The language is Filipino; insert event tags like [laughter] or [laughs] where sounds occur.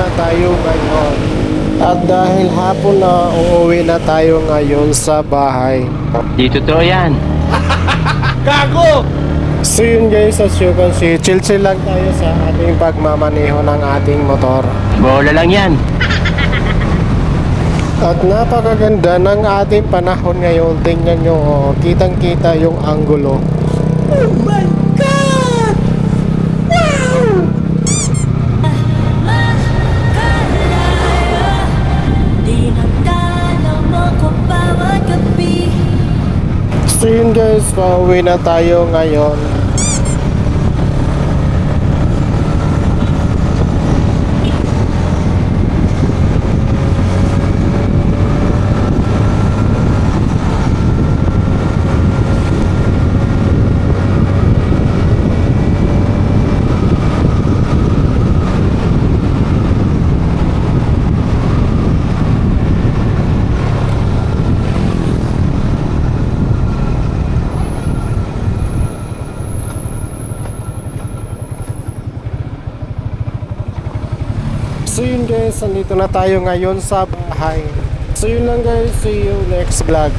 na tayo ngayon. At dahil hapon na, uuwi na tayo ngayon sa bahay. Di totoo yan. [laughs] So yun guys, as you can see, chill-chill lang tayo sa ating pagmamaneho ng ating motor. Bola lang yan. At napakaganda ng ating panahon ngayon. Tingnan nyo, oh, kitang-kita yung anggulo. Makalaya guys, pauwi na tayo ngayon. So yun guys, nandito na tayo ngayon sa bahay. So yun lang guys, see you next vlog.